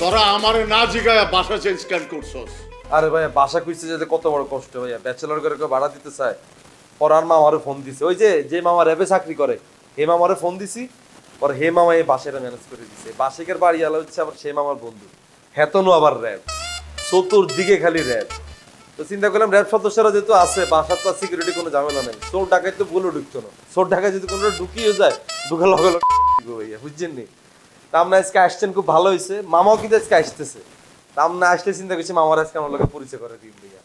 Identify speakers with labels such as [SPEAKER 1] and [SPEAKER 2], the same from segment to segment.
[SPEAKER 1] তোরা আমারে না জিগায় বাসা চেঞ্জ কেন করছস?
[SPEAKER 2] আরে ভাই বাসা খুঁজতে যেতে কত বড় কষ্ট ভাইয়া। ব্যাচেলর করে কেউ ভাড়া দিতে চায়। পর আর মামারে ফোন দিছে। ওই যে যে মামা র্যাবে চাকরি করে, হে মামারে ফোন দিছি। পর হে মামা এই বাসেটা ম্যানেজ করে দিছে। বাসিকের বাড়ি আলো হচ্ছে আবার সে মামার বন্ধু। হেতনও আবার র্যাব। চতুর্দিকে খালি র্যাব। তো চিন্তা করলাম র্যাব সদস্যরা যেহেতু আছে, বাসার তো সিকিউরিটি কোনো ঝামেলা নেই। চোর ডাকাই তো ভুলও ঢুকতো না। চোর ডাকাই যদি কোনো ঢুকিয়ে যায় ঢুকা লগে লগে ভাইয়া, বুঝছেন নি? তা আমরা আজকে আসছেন খুব ভালো হয়েছে মামাও কিন্তু আজকে আসতেছে। তা আমরা আসতে চিন্তা করছি মামার আজকে আমার লোকে পরিচয় করে দিন ভাইয়া।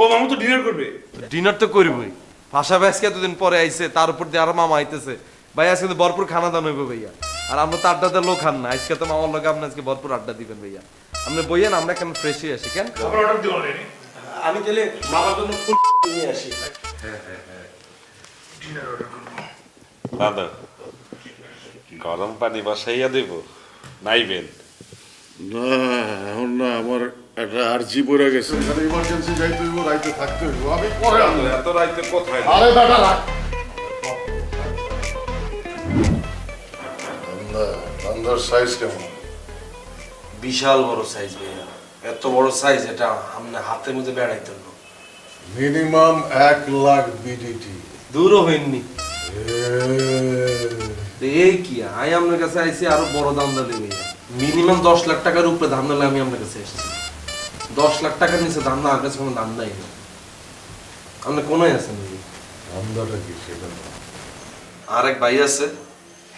[SPEAKER 3] ও মামু তো ডিনার করবে?
[SPEAKER 2] ডিনার তো করবই। ভাষা ভাই আজকে এতদিন পরে আইছে তার উপর দিয়ে আরও মামা আইতেছে। ভাই আজকে তো ভরপুর খানা দান হইব ভাইয়া। আর আমরা তো আড্ডাতে লোক খান না। আজকে তো মামার লোক আপনি আজকে ভরপুর আড্ডা দিবেন ভাইয়া। আপনি বইয়েন আমরা কেন ফ্রেশ হয়ে আসি কেন?
[SPEAKER 4] আমি তাহলে মামার জন্য ফুল নিয়ে আসি।
[SPEAKER 3] ডিনার অর্ডার করব।
[SPEAKER 5] দাদা গরম পানি বসাইয়া দেব। নাইবেন।
[SPEAKER 1] না এখন না আমার একটা আর্জি পড়ে গেছে। এখানে ইমার্জেন্সি যাইতে হইব রাইতে থাকতে হইব। আমি পরে আনব।
[SPEAKER 5] এত রাইতে কোথায়?
[SPEAKER 1] আরে বেটা রাখ। সাইজ কেমন?
[SPEAKER 4] বিশাল বড় সাইজ ভাইয়া। এত বড় সাইজ এটা আমরা হাতের মধ্যে বেড়াইতেন না
[SPEAKER 1] মিনিমাম এক লাখ বিডিটি
[SPEAKER 4] দূরও হইনি এই কি? আই আপনার কাছে আইছি আরও বড় দাম দালি ভাইয়া মিনিমাম দশ লাখ টাকার উপরে দাম দিলে আমি আপনার কাছে এসেছি দশ লাখ টাকার নিচে দাম না আমার কাছে কোনো দাম নাই। না আপনি কোনায় আছেন
[SPEAKER 1] ধান্দাটা কি সেটা।
[SPEAKER 4] আর এক ভাই আছে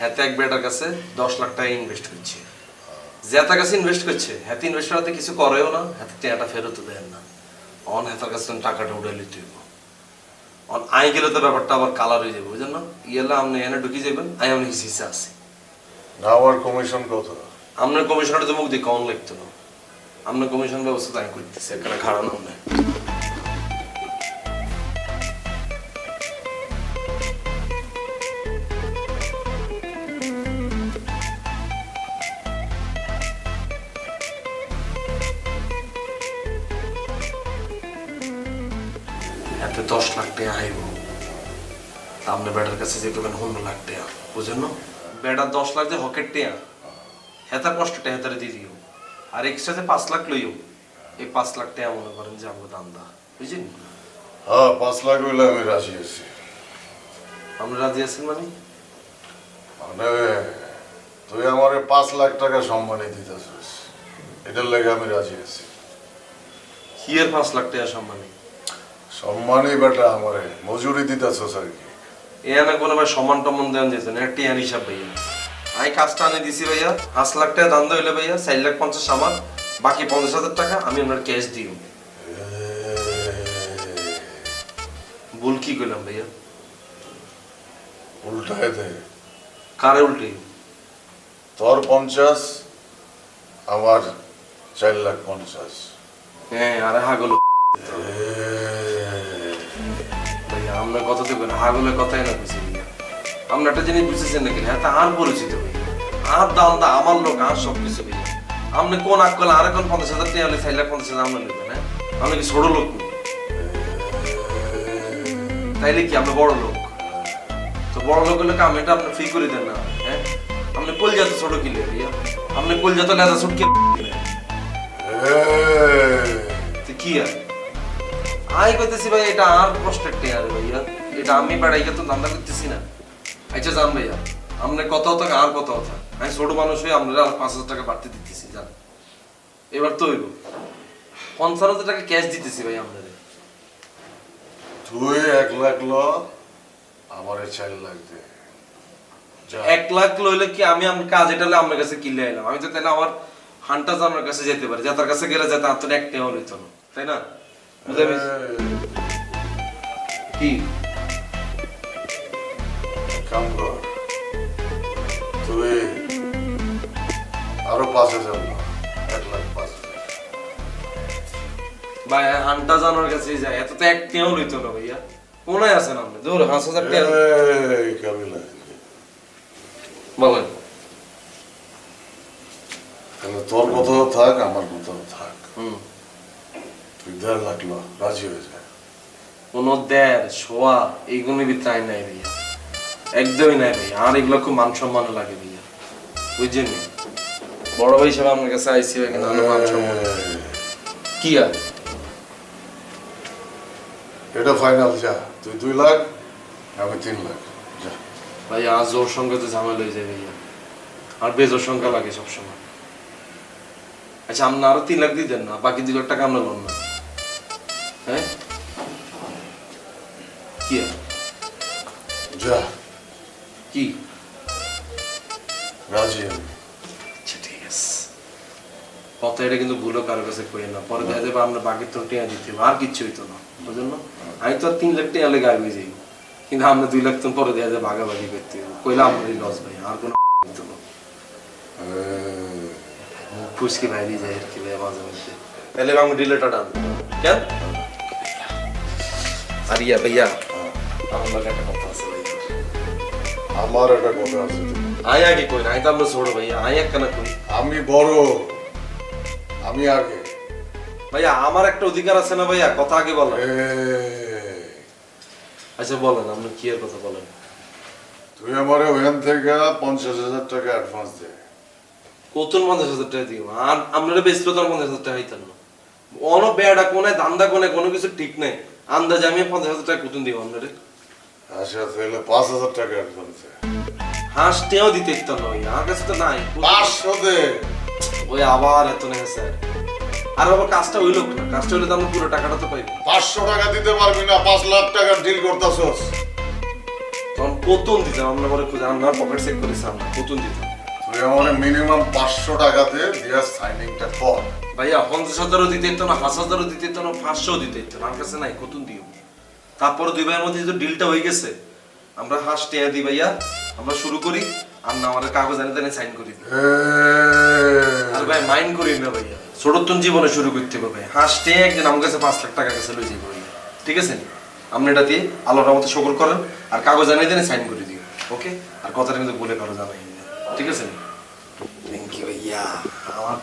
[SPEAKER 4] হাতে এক বেটার কাছে দশ লাখ টাকা ইনভেস্ট করছে। জেতার কাছে ইনভেস্ট করছে হাতে ইনভেস্ট করাতে কিছু করেও না হাতে টাকাটা ফেরত দেয় না। অন হাতের কাছে টাকাটা উঠে লিতে আই গেলে তো ব্যাপারটা আবার কালার হয়ে যাবে বুঝলেন না? ইয়েলা আপনি এনে ঢুকে যাবেন আই আমি হিসে আসি।
[SPEAKER 1] না আমার কমিশন কত?
[SPEAKER 4] আপনার কমিশনটা তো মুখ দিয়ে কম লাগতো না। আপনার কমিশন ব্যবস্থা তাই আমি করতেছি এখানে খারাপ নেই। দশ লাখ টাকা আইব আপনি ব্যাটার কাছে যে করবেন পনেরো লাখ টাকা বুঝেন না? বেটার দশ লাখ যে হকেট টাকা হেতার কষ্টটা হেতারে দিয়ে দিও। আর এক্সট্রা যে পাঁচ লাখ লইও এই পাঁচ লাখ টাকা মনে করেন যে আমাকে দাম দা বুঝলেন
[SPEAKER 1] হ্যাঁ পাঁচ লাখ হইলে আমি রাজি আছি।
[SPEAKER 4] আপনি রাজি আছেন মানে?
[SPEAKER 1] মানে তুই আমারে পাঁচ লাখ টাকা সম্মানে দিতেছিস। এটার লেগে আমি রাজি আছি।
[SPEAKER 4] কি এর পাঁচ লাখ টাকা সম্মানে?
[SPEAKER 1] সম্মানই বেটা আমারে মজুরি দিতেছিস আর কি?
[SPEAKER 4] এ না কোনো ভাই সমান টমান দেন দিয়েছেন একটা টিয়ার হিসাব ভাইয়া। আমি কাজটা আনে দিছি ভাইয়া পাঁচ লাখ টাকা দাম হইলে ভাইয়া চার লাখ পঞ্চাশ আমার বাকি পঞ্চাশ হাজার টাকা আমি আপনার ক্যাশ দিও ভুল কি করলাম ভাইয়া?
[SPEAKER 1] উল্টায় দে।
[SPEAKER 4] কারে উল্টে?
[SPEAKER 1] তোর পঞ্চাশ আমার চার লাখ পঞ্চাশ।
[SPEAKER 4] হ্যাঁ আরে হাগল। আপনার কথা তো বলেন হাগলের কথাই না বুঝি আপনি একটা জিনিস বুঝেছেন নাকি? হ্যাঁ তা আর পরিচিত ভাইয়া আর দাম দা আমার লোক আর সব কিছু ভাইয়া আপনি কোন আকল আর কোন পঞ্চাশ হাজার টাকা হলে চার লাখ পঞ্চাশ হাজার আমরা নেবেন হ্যাঁ? আপনি কি ছোট লোক? তাইলে কি আপনি বড় লোক? তো বড় লোক হলে কাম এটা আপনি ফ্রি করে দেন না হ্যাঁ? আপনি কলজাতে ছোট কিনলে ভাইয়া। আপনি কলজাতে লেজা ছোট কিনলে তো কি আর? আই কইতেছি ভাই এটা আর কষ্টের টেয়ার ভাইয়া। এটা আমি বেড়াই তো ধান্দা করতেছি না। আচ্ছা জান ভাইয়া। আপনার কত কথা আর কত কথা আমি ছোট মানুষ হয়ে আপনারা আর পাঁচ হাজার টাকা বাড়তে দিতেছি জান এবার তো হইব। পঞ্চান্ন হাজার টাকা ক্যাশ দিতেছি ভাই আপনাদের
[SPEAKER 1] তুই এক লাখ ল আমারে চার লাখ দে।
[SPEAKER 4] এক লাখ লইলে কি আমি আমার কাজ এটা হলে আপনার কাছে কিনলে এলাম আমি তো তাহলে আমার হান্টা জানার কাছে যেতে পারি। যাতার কাছে গেলে যাতে আর তো এক টেও লইতো না তাই না? পেরেছি? কি
[SPEAKER 1] কাম কর তুই আরও পাঁচ হাজার ল এক লাখ পাঁচ হাজার
[SPEAKER 4] ভাই হান্টা জানার কাছে যায় এত তো এক টেও লইতো না ভাইয়া কোনায় আছেন আপনি দূর পাঁচ হাজার বলেন
[SPEAKER 1] তোর কথাও থাক আমার কথাও থাক
[SPEAKER 4] হুম
[SPEAKER 1] দেড় লাখ ল রাজি হয়ে যায়।
[SPEAKER 4] কোন দেড় শোয়া এইগুলোর ভিতরে আই নাই ভাইয়া। একদমই নাই ভাইয়া আর এগুলো খুব মান সম্মান লাগে ভাইয়া। বুঝছেন? বড় ভাই হিসেবে আপনার কাছে আইসি ভাই কিন্তু আমার মান সম্মান কি আর?
[SPEAKER 1] এটা ফাইনাল যা। তুই দুই লাখ আমি তিন লাখ যা।
[SPEAKER 4] ভাই আজ ওর সঙ্গে তো ঝামেলা হয়ে যায় ভাইয়া। আর বেজোর সংখ্যা লাগে সবসময়। আচ্ছা আপনি আরও তিন লাখ দিয়ে দেন না বাকি দুই লাখ টাকা আমরা লোন না হ্যাঁ? কি?
[SPEAKER 1] যা।
[SPEAKER 4] কি?
[SPEAKER 1] রাজি আমি।
[SPEAKER 4] আচ্ছা ঠিক আছে। কথা এটা কিন্তু ভুলও কারোর কাছে কই না। পরে দেখা যাবে আমরা বাকি তো টিয়া দিতে আর কিচ্ছু হইতো না। বুঝলেন না? আমি তো তিন লাখ টিয়া লেগে আগে যাই কিন্তু আমরা দুই লাখ তো পরে দেখা যাবে ভাগাভাগি করতে হবে কইলে আমারই লস ভাই আর কোনো হইতো না। মুখ ফুসকি বাইরে যায় আর কি ভাই মাঝে মধ্যে। তাহলে আমি ডিলেটা কেন? আর ইয়া। ভাইয়া আমার একটা কথা আছে
[SPEAKER 1] আমার একটা কথা আছে
[SPEAKER 4] আয় আগে কই না আমি তো আমরা ছোট ভাইয়া আয় এক কানা কই
[SPEAKER 1] আমি বড় আমি আগে।
[SPEAKER 4] ভাইয়া আমার একটা অধিকার আছে না ভাইয়া? কথা আগে বলো আচ্ছা বলেন আপনি কি এর কথা বলেন?
[SPEAKER 1] তুই আমারে ওখান থেকে পঞ্চাশ হাজার টাকা অ্যাডভান্স দে।
[SPEAKER 4] কতন পঞ্চাশ হাজার টাকা দিব? আর আপনারা বেচলো তো পঞ্চাশ হাজার টাকা হইতেন না। অন বেড়া কোনে দান্দা কোনে কোনো কিছু ঠিক নেই। আন্দাজে আমি পঞ্চাশ হাজার টাকা কতন দিব আপনারে।
[SPEAKER 1] আচ্ছা তাহলে পাঁচ হাজার টাকা অ্যাডভান্স দে
[SPEAKER 4] দিতে ইচ্ছা না ভাই আমার কাছে তো নাই।
[SPEAKER 1] পাঁচশো দে।
[SPEAKER 4] ওই আবার এত নেই স্যার। আর আবার কাজটা হইল না? কাজটা হইলে তো আমরা পুরো টাকাটা তো পাইবো।
[SPEAKER 1] পাঁচশো টাকা দিতে পারবি না পাঁচ লাখ টাকা ডিল করতেছস।
[SPEAKER 4] তখন কতন দিতাম? আমরা পরে খুঁজে আপনার পকেট চেক করে সামনে কতন দিতাম?
[SPEAKER 1] তুই আমার মিনিমাম পাঁচশো টাকাতে দিয়া সাইনিংটা কর।
[SPEAKER 4] ভাইয়া পঞ্চাশ হাজারও দিতে ইতো না পাঁচ হাজারও দিতে ইতো না পাঁচশো দিতে ইতো না। আমার কাছে নাই কতন দিও তারপরে দুই ভাইয়ের মধ্যে যেহেতু ডিলটা হয়ে গেছে আমরা হাঁস টেয়া দিই ভাইয়া। আমরা শুরু করি আর না আমাদের কাগজ আনে সাইন করি। আর ভাই মাইন্ড করি না ভাইয়া। ছোটতন জীবনে শুরু করতে হবে ভাই হাঁস টেয়া একদিন আমার কাছে পাঁচ লাখ টাকা কাছে লই যাব ভাইয়া। ঠিক আছে? আপনি এটা দিয়ে আলোটার মতো শকর করেন আর কাগজ আনিয়ে দেন সাইন করে দিও ওকে? আর কথাটা কিন্তু বলে কারও জানাই। ঠিক আছে? থ্যাংক ইউ ভাইয়া। আমার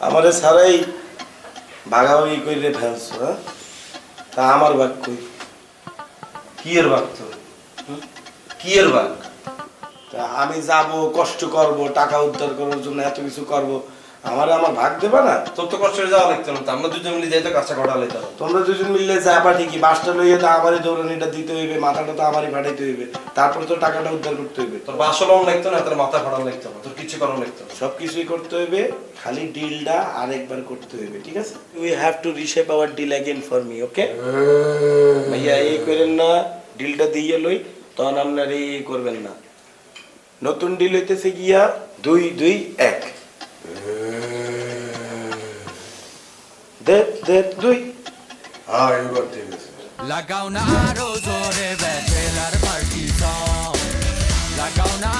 [SPEAKER 6] আমারে সারাই ভাগাভাগি করে ফেলছো হ্যাঁ? তা আমার ভাগ কই?
[SPEAKER 4] কি এর তোর? হুম? কি এর ভাগ
[SPEAKER 6] তা আমি যাব, কষ্ট করব, টাকা উদ্ধার করার জন্য এত কিছু করব। আমার আমার ভাগ দেবে না?
[SPEAKER 4] তোর তো কষ্ট যাওয়া লাগতো না আমরা দুজন মিলে যাইতো কাঁচা কটা লাইতাম
[SPEAKER 6] তোমরা দুজন মিলে পাঠি কি বাসটা লইয়ে তো আমারই দৌড়ানিটা দিতে হইবে মাথাটা তো আমারই ফাটাইতে হইবে। তারপর তো টাকাটা উদ্ধার করতে হইবে।
[SPEAKER 4] তোর বাসও লং লাগতো না তোর মাথা ফাটা লাগতো না তোর কিছু করার লাগতো না।
[SPEAKER 6] সব কিছুই করতে হইবে খালি ডিলটা আরেকবার করতে হইবে ঠিক আছে? We have to reshape our deal again for me okay ভাইয়া এই করেন না ডিলটা দিয়ে লই তখন আপনার এই করবেন না। নতুন ডিল হইতেছে গিয়া দুই দুই এক। হ্যাঁ। দে দে দুই।
[SPEAKER 1] হ্যাঁ এবার ঠিক আছে।
[SPEAKER 7] লাগাও না আরও জোরে ব্যাচেলার পার্টি সং লাগাও না